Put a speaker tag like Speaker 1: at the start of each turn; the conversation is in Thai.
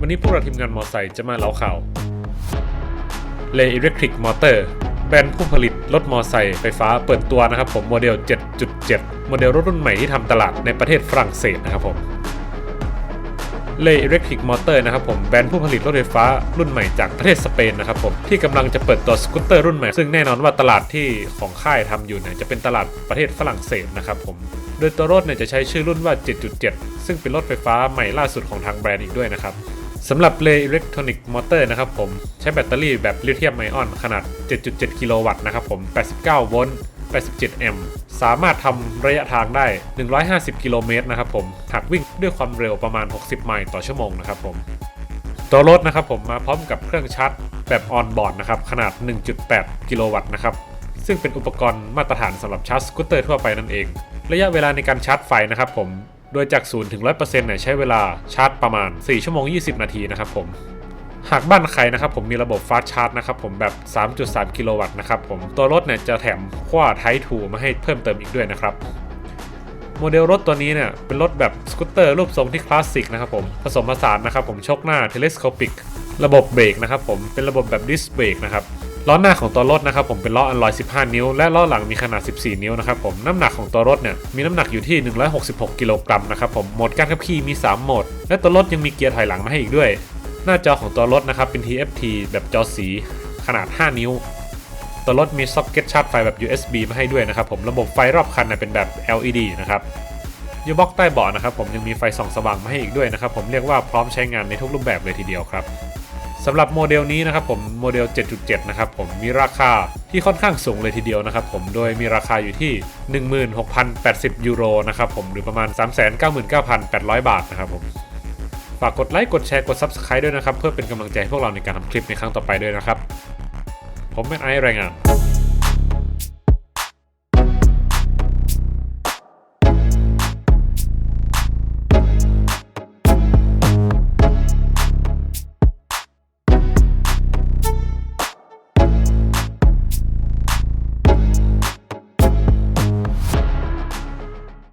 Speaker 1: วันนี้พวกเราทีมงานมอไซค์จะมาเล่าข่าวเลอิเล็กทริกมอเตอร์แบรนด์ผู้ผลิตรถมอไซค์ไฟฟ้าเปิดตัวนะครับผมโมเดล 7.7 โมเดลรถรุ่นใหม่ที่ทำตลาดในประเทศฝรั่งเศสนะครับผมเลอิเล็กทริกมอเตอร์นะครับผมแบรนด์ผู้ผลิตรถไฟฟ้ารุ่นใหม่จากประเทศสเปนนะครับผมที่กำลังจะเปิดตัวสกูตเตอร์รุ่นใหม่ ซึ่งแน่นอนว่าตลาดที่ของค่ายทำอยู่เนี่ยจะเป็นตลาดประเทศฝรั่งเศสนะครับผมโดยตัวรถเนี่ยจะใช้ชื่อรุ่นว่า 7.7 ซึ่งเป็นรถไฟฟ้าใหม่ล่าสุดของทางแบรนด์อีกด้วยนะครับ สำหรับ l e Electronic Motor นะครับผม ใช้แบตเตอรี่แบบลิเธียมไอออนขนาด 7.7 กิโลวัตต์นะครับผม 89 โวลต์ 87 แอมป์สามารถทำระยะทางได้ 150 กิโลเมตรนะครับผมหากวิ่งด้วยความเร็วประมาณ 60 ไมล์ต่อชั่วโมงนะครับผม ตัวรถนะครับผมมาพร้อมกับเครื่องชาร์จแบบออนบอร์ดนะครับขนาด 1.8 กิโลวัตต์นะครับซึ่งเป็นอุปกรณ์มาตรฐานสำหรับชาร์จสกูตเตอร์ทั่วไปนั่นเอง ระยะเวลาในการชาร์จไฟนะครับผม โดยจาก0ถึง100%เนี่ยใช้เวลาชาร์จประมาณ 4 ชั่วโมง 20 นาทีนะครับผมหากบ้านใครนะครับผมมีระบบฟาสชาร์จนะครับผมแบบ 3.3 กิโลวัตต์นะครับผมตัวรถเนี่ยจะแถมขั้วไททูมาให้เพิ่มเติมอีกด้วยนะครับ โมเดลรถตัวนี้เนี่ยเป็นรถแบบสกูตเตอร์รูปทรงที่คลาสสิกนะครับผมผสมผสานนะครับผมชคหน้าเทเลสโคปิก ระบบเบรกนะครับผมเป็นระบบแบบดิสเบรกนะครับ ล้อหน้าของตัวรถนะครับผมเป็นล้ออัลลอย 15 นิ้ว และล้อหลังมีขนาด 14 นิ้วนะครับผมน้ำหนักของตัวรถเนี่ยมีน้ำหนักอยู่ที่ 166 กิโลกรัมนะครับผมโหมดการขับขี่มี 3 โหมด และตัวรถยังมีเกียร์ถอยหลังมาให้อีกด้วย หน้าจอของตัวรถนะครับเป็น TFT แบบจอสี ขนาด 5 นิ้ว ตัวรถมีซ็อกเก็ตชาร์จไฟแบบ USB มาให้ด้วยนะครับผมระบบไฟรอบคันนะเป็นแบบ LED นะครับยูบ็อกใต้เบาะนะครับผมยังมีไฟส่องสว่างมาให้อีกด้วยนะครับผมเรียกว่าพร้อมใช้งานในทุกรูปแบบเลยทีเดียวครับ สำหรับโมเดลนี้นะครับผมโมเดล 7.7 นะครับผมมีราคาที่ค่อนข้างสูงเลยทีเดียวนะครับผมโดยมีราคาอยู่ที่ 16,080 ยูโรนะครับผมหรือประมาณ 399,800 บาทนะครับผมฝากกดไลค์กดแชร์กด Subscribe ด้วยนะครับ เพื่อเป็นกำลังใจให้พวกเราในการทำคลิปในครั้งต่อไปด้วยนะครับ ผมเป็นไอซ์รายงาน